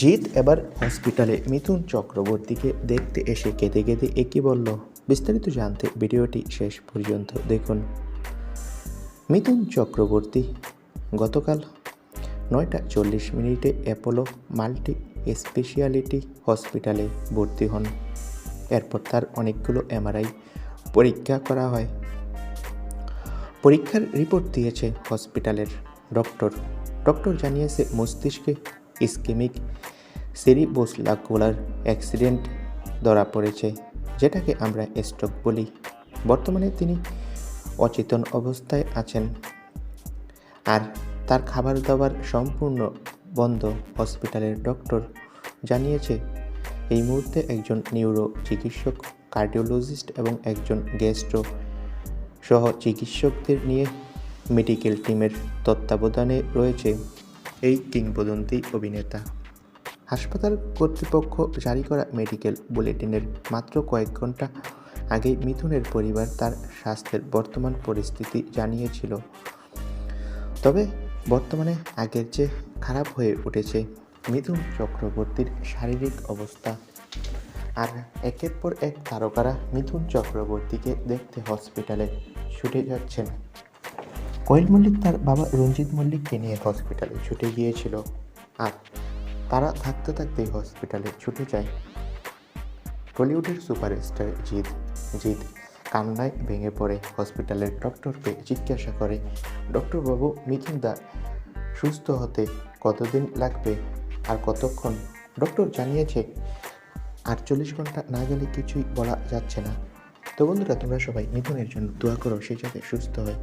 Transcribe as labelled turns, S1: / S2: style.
S1: জিৎ এবার হসপিটালে মিথুন চক্রবর্তীকে দেখতে এসে কেঁদে কেঁদে একই বলল, বিস্তারিত জানতে ভিডিওটি শেষ পর্যন্ত দেখুন। মিথুন চক্রবর্তী, গতকাল নয়টা চল্লিশ মিনিটে অ্যাপোলো মাল্টি স্পেশালিটি হসপিটালে ভর্তি হন। এরপর তার অনেকগুলো এমআরআই পরীক্ষা করা হয়। পরীক্ষার রিপোর্ট দিয়েছে হসপিটালের ডক্টর। ডক্টর জানিয়েছে, মস্তিষ্কে ইস্কেমিক সেরিবোসলাকুলার অ্যাক্সিডেন্ট ধরা পড়েছে, যেটাকে আমরা স্ট্রোক বলি। বর্তমানে তিনি অচেতন অবস্থায় আছেন আর তার খাবার দাবার সম্পূর্ণ বন্ধ, হসপিটালের ডক্টর জানিয়েছে। এই মুহূর্তে একজন নিউরো চিকিৎসক কার্ডিওলজিস্ট এবং একজন গ্যাস্ট্রো সহ চিকিৎসকদের নিয়ে মেডিকেল টিমের তত্ত্বাবধানে রয়েছে। এই কিংবদন্তি অভিনেতা। হাসপাতাল কর্তৃপক্ষ জারি করা মেডিকেল বুলেটিনের মাত্র কয়েক ঘণ্টা আগেই মিথুনের পরিবার তার স্বাস্থ্যের বর্তমান পরিস্থিতি জানিয়েছিল। তবে বর্তমানে আগের চেয়ে খারাপ হয়ে উঠেছে মিথুন চক্রবর্তীর শারীরিক অবস্থা। আর একের পর এক তারকারা মিথুন চক্রবর্তীকে দেখতে হসপিটালে ছুটে যাচ্ছেন। কোয়েল মল্লিক তার বাবা রঞ্জিত মল্লিককে নিয়ে হসপিটালে ছুটে গিয়েছিল। আর তারা থাকতে থাকতেই হসপিটালে ছুটে যায়। টলিউডের সুপারস্টার জিৎ জিৎ কান্নায় ভেঙে পড়ে। হসপিটালের ডক্টরকে জিজ্ঞাসা করে ডক্টর বাবু, মিথুন দা, সুস্থ হতে কতদিন লাগবে? আর কতক্ষণ? ডক্টর জানিয়েছে, আটচল্লিশ ঘণ্টা না গেলে কিছুই বলা যাচ্ছে না। তো বন্ধুরা, তোমরা সবাই মিথুনের জন্য দোয়া করো, সে যাতে সুস্থ হয়।